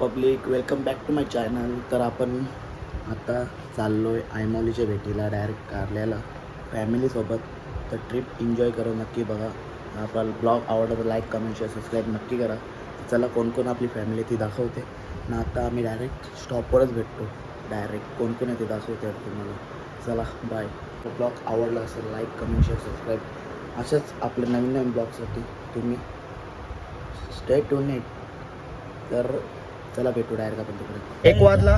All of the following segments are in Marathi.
Public welcome back to my channel तर आपण आता चाललो आहे आयमॉलीच्या भेटीला डायरेक्ट कारल्याला फॅमिलीसोबत तर ट्रिप एन्जॉय करा नक्की बघा. आपला ब्लॉग आवडला तर लाईक कमेंट शेअर सबस्क्राईब नक्की करा. चला कोण कोण आपली फॅमिली ती दाखवते. ना आता आम्ही डायरेक्ट स्टॉपवरच भेटतो. डायरेक्ट कोण कोण आहे ते दाखवते तुम्हाला. चला बाय तो ब्लॉग आवडला असेल लाईक कमेंट शेअर सबस्क्राईब अशाच आपल्या नवीन नवीन ब्लॉगसाठी तुम्ही स्टे टू नेट तर चला भेटू डायरेक्ट आपण तिकडे. एक वाजला.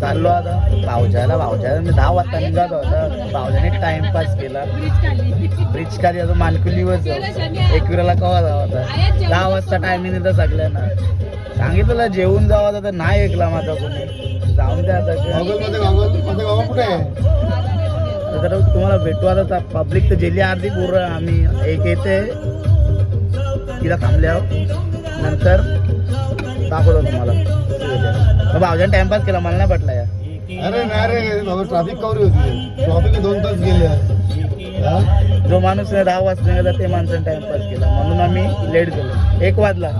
चाललो आता. भावजाला भावजाला मी दहा वाजता निघाल होता. भावजाने टाइमपास केला. ब्रिज खाली अजून मानकुलीवर जाऊ. एक विराला कवा जावा होता दहा वाजता टायमिंग येतं सगळ्यांना. सांगितलं जेवून जावा होता तर नाही ऐकला माझा कोणी. जाऊन द्या आता. तर तुम्हाला भेटू आता पब्लिक तर जेली अर्धी पूर्ण आम्ही एक येते. तिला थांबल्यावर नंतर दाखवतो तुम्हाला. मग भावजाने टाइमपास केला मला नाही पटला या अरे नाही रे बाबा ट्रॅफिक कवरी होती. ट्रॉफिक दोन तास गेले? जो माणूस दहा वाजता निघाला ते माणसाने टाइमपास केला. म्हणून आम्ही लेट गेलो. एक वाजला.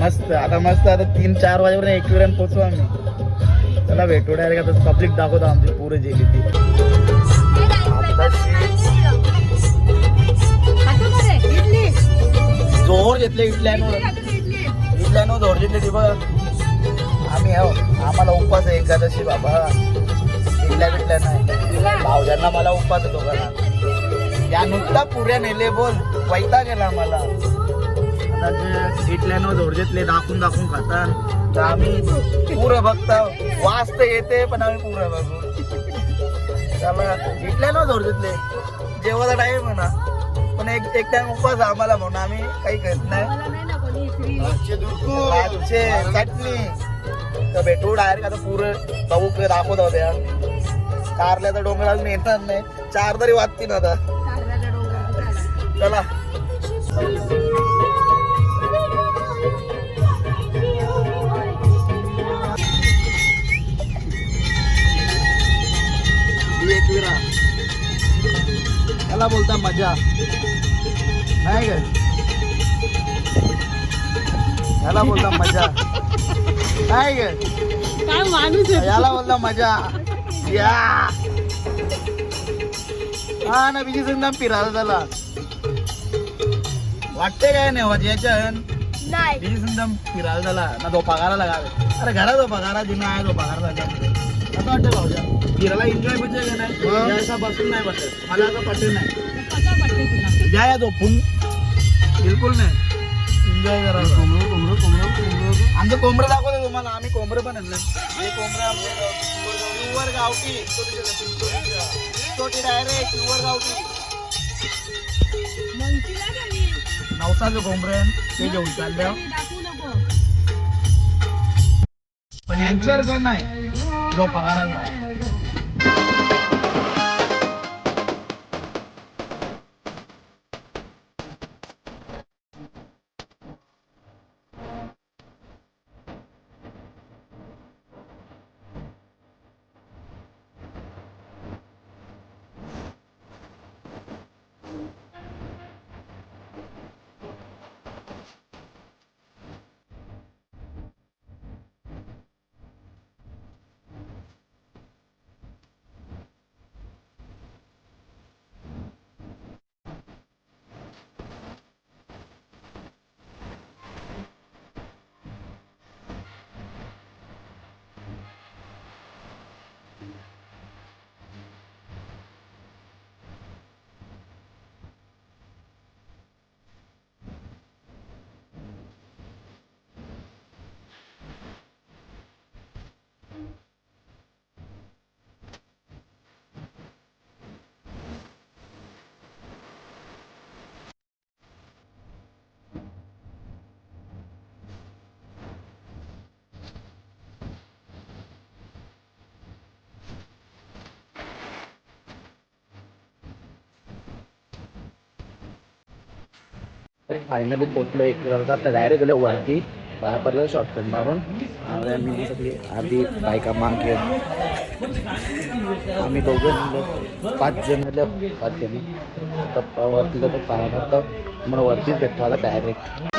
मस्त. आता मस्त आता तीन चार वाजेपर्यंत एक वेळाने पोचू आम्ही. चला भेटू डायरेक्ट आता पब्लिक दाखवतो आमची पुरे जेली ती. जोर घेतले इटल्यानं इटल्यानं जोर घेतले बघ आम्ही हो आम्हाला उपास आहे एकादशी बाबा. इटल्या बिटल्या नाही. भावजांना मला उपास होतो का या नुसता पुऱ्या नेले बोल वैता गेला आम्हाला. आता जे इटल्यानं दाखवून दाखवून खातात तर आम्ही पुरं बघता वास तर येते पण आम्ही पुरं बघू त्याला इटल्यानं झोडजेतले घेतले जेवायचा टाईम म्हणा पण एक एक टाइम उपवास आम्हाला म्हणून आम्ही काही करत नाही. भातचे चटणी. तर भेटू डायरेक्ट आता पुरं क- दाखवत होत्या कारल्याचा डोंगर अजून येणार नाही. चार तरी वाजतील आता. चला. त्याला बोलता मजा. नाही काय याला बोलता मजा. नाही काय काय माणूस आहे याला बोलता मजा. या. हा ना बिजी संग फिरायला झाला. वाटते काय नाही वाट याच्या नाही. बिजी संग फिरायला झाला. ना तो पगारा लागावे. अरे घरा तो पगारा दिना आहे तो पगार लागा असं वाटतं भाऊजा फिरायला एन्जॉय पाहिजे का नाही? मग? या असा बसून नाही पटत मला असं पटत नाही. कसं वाटते तुला? या या झोपून. बिलकुल नाही. एन्जॉय करा कोंबडं, कोंबडं, कोंबडं, कोंबडं. आमचं कोंबडं दाखवतो तुम्हाला. आम्ही कोंबडं पण आणलं हे कोंबडं आमचं प्युअर गावठी. छोटी डायरेक्ट प्युअर गावठी. नाही. नवसाचं कोंबडं ते घेऊन चालल्या पण पण नाही. जो पगाराला फायनली पोचलो एक आता डायरेक्ट गेलो वरती. बाहेर पडलं शॉर्टकट मारून. आणि आम्ही सगळी आधी बायका मांग. घेऊन आम्ही दोघं पाच जण पाच जणी. तर वरती जातो पाहणार तर मग वरतीच भेटतो आता डायरेक्ट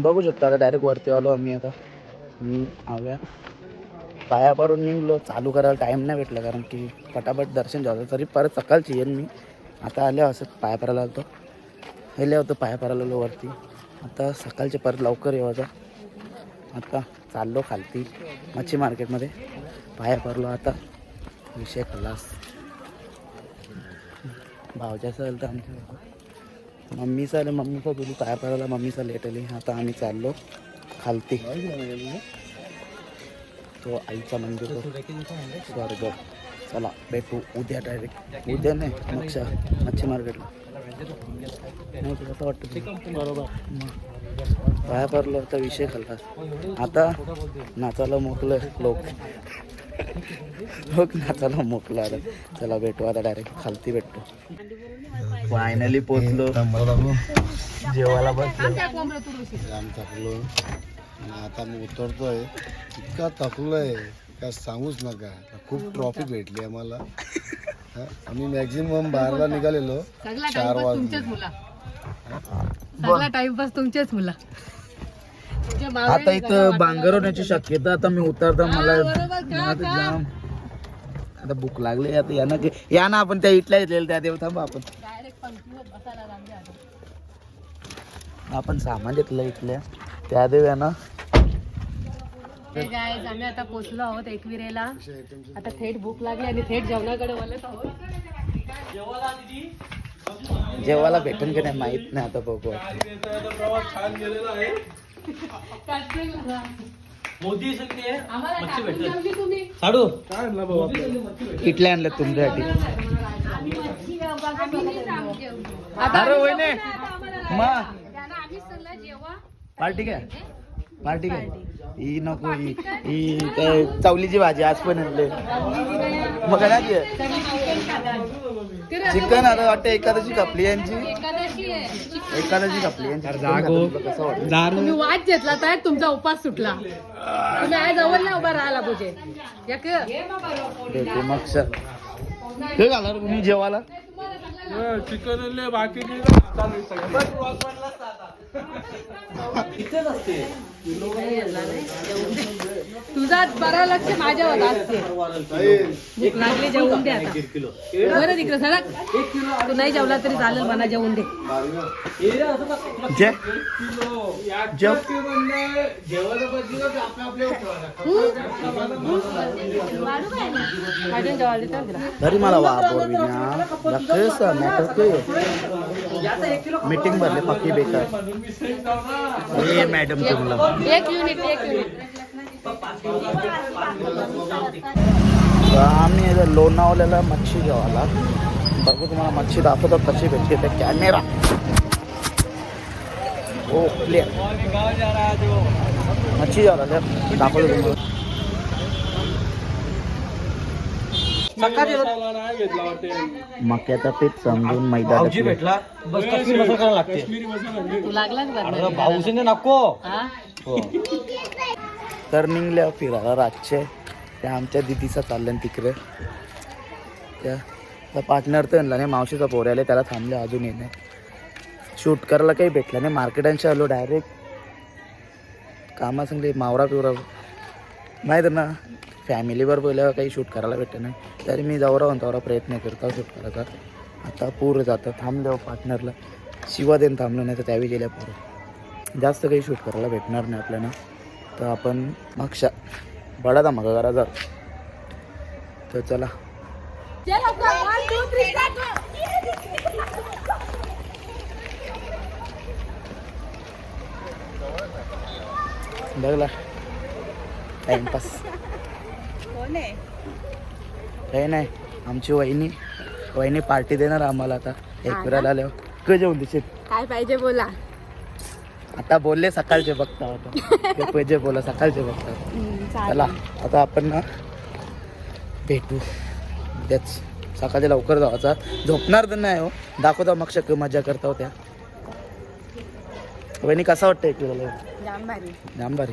बघू शकता आता डायरेक्ट वरती आलो आम्ही आता. मी आव्या. पाया पडून निघलो. चालू करायला टाईम नाही भेटला कारण की पटापट दर्शन झालं. तरी परत सकाळची येईन मी. आता आले असं पाया पडायला आलो हेल्या होतं पाया पडायला आलो वरती. आता सकाळचे परत लवकर येऊ आता. आता चाललो खालती मच्छी मार्केटमध्ये. पाया पडलो आता. विषय खलास. भावच्या आलं तर आमच्या मम्मीचं आलं मम्मीचं तुझी पाया पडायला मम्मीचं लेट आली. आता आम्ही चाललो खालती. तो आईचा मंदिर स्वर्ग. चला भेटू. उद्या डायरेक्ट उद्या नाही मक्षा मच्छी मार्केटला. नाही तुला असं वाटतं बरोबर. पाया पडलो आता विषय खाल्ला आता नाचायला मोकलं लोक. लोक नाचायला मोकलं आता. चला भेटू आता डायरेक्ट खालती भेटतो. फायनली पोचलो जेवायला बसलो. जाम थकलो आता मी उतरतोय. इतका थकलोय. काय सांगूच नका. खूप ट्रॉफिक भेटली आम्हाला. आम्ही मॅक्झिमम बाहेरला निघालेलो. सगळा चार वाजले तुमचेच मुला. टाइमपास आता इथं बांगर होण्याची शक्यता आता मी उतरता मला आता भूक लागली आता या ना या ना आपण त्या इथल्या इथलेल्या त्या देव थांबा आपण. डायरेक्ट पंक्तीवर बसायला लागले आता. आपण सामान घेतलं इथल्या. त्या देव या ना हे आम्ही आता पोहोचलो आहोत एकविरेला. आता थेट भूक लागली आणि थेट जेवणाकडे वळत आहोत. जेवायला भेटेल की नाही माहीत नाही आता बघू जेवली तुम्ही. इथल्या आणलं तुमच्यासाठी अरे वहिने. मा. सगळं पार्टी काय? पार्टी काय? ही नको ही ही काय चवलीची भाजी आज पण आणले. मग काय चिकन आता वाटतं एकादशी कापली यांची. एकादशी आहे. एकादशी कापली यांची. तुम्ही वाट घेतला तर तुमचा उपास सुटला. तुम्ही आज जवळ नाही उभा राहिला पूजे. एक. भेटू मग सर हे घाला रे कुणी जेवायला? तुझा बरं लक्ष माझ्यावर असते. भूक लागली जेवून दे आता. बरं तिकडे सरक तू नाही जेवला तरी चालेल मला जेवून दे. तरी मला वापर मीटिंग भरले पक्की बेकार. मॅडम तुम्हाला एक युनिट एक युनिट आम्ही लोणावल्याला मच्छी घ्यावाला बघू तुम्हाला मच्छी दाखवतो कशी भेटते ते कॅमेरा हो क्लिअर मच्छी जेवायला दाखवतो तुम्हाला. मक्याचा पीठ समजून मैदा भेटला. तू. लागलाच बरं. नको. हा? तर निघल्या फिरायला रातचे. त्या आमच्या दिदीचा चाललं तिकडे. त्या पार्टनर तर आणला नाही मावशीचा पोर आले त्याला थांबले अजून येणे शूट करायला काही भेटलं नाही. मार्केटांशी आलो डायरेक्ट कामा सांगले मावरा पिवरा माहीत ना? फॅमिलीवर बोलल्यावर काही शूट करायला भेटत नाही. तरी मी जवळ राहून तेवढा प्रयत्न करतो शूट करायचा. आता पूर जातं थांबलो पार्टनरला शिवा देऊन थांबलो नाही तर त्यावेळी गेल्या पोरं. जास्त काही शूट करायला भेटणार नाही आपल्याला. तर आपण मागच्या बडा धमाका करा जा तर चला. बघला. टाइमपास काही नाही आमची वहिनी वहिनी पार्टी देणार आम्हाला आता. एक फिरायला आल्यावर. क जेवण देशील काय पाहिजे बोला. आता बोलले सकाळचे बघता होता ते पहिले बोला सकाळचे बघता. चला आता आपण ना भेटू. तेच सकाळच्या लवकर जायचा झोपणार तर नाही हो. दाखवता मग शक्य मजा करता होत्या. वहिनी कसा वाटतं एक किलो जाम भारी.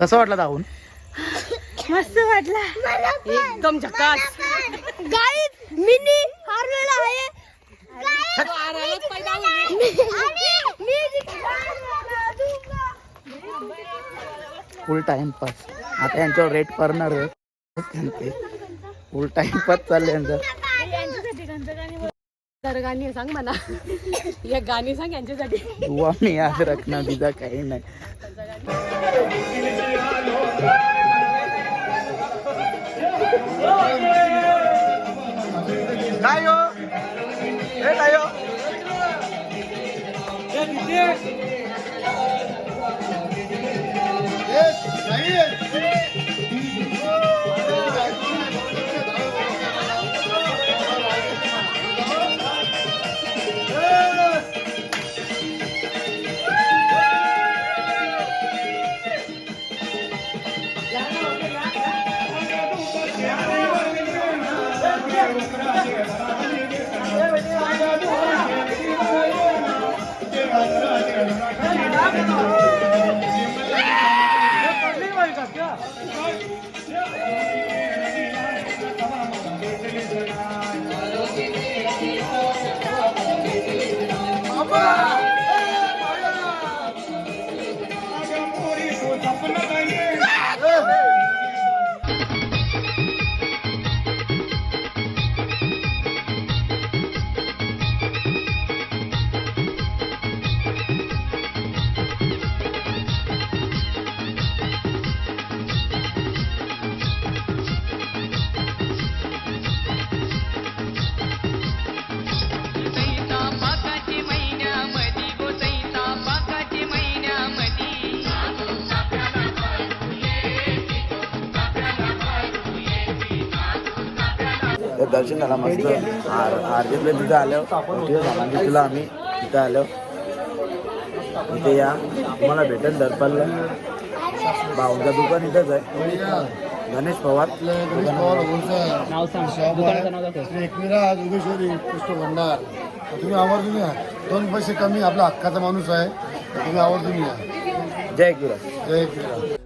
कसं वाटलं दाखवून मस्त वाटला. एकदम झकास. गाईज मिनी हारलेला आहे. फुल टाइमपास आता यांच्यावर रेट करणार आहे. फुल टाइमपास चालले यांचं. तर गाणी सांग म्हणा एक गाणी सांग यांच्यासाठी. दुवा मी याद रखना बिजा काही नाही. काय हो हे काय हो सैता दर्शन झाला मस्त आर आरजेपले तिथं आलो. तिथं झाला तुला आम्ही तिथं आलो. इथे या. तुम्हाला भेटेल दरपालला भाऊचा दुकान इथंच आहे. गणेश पवार. जोगेश्वरी भंडार तुम्ही आवर्जून या. दोन पैसे कमी आपला हक्काचा माणूस आहे. तुम्ही आवर्जून या. जय गुरु जय एकविरा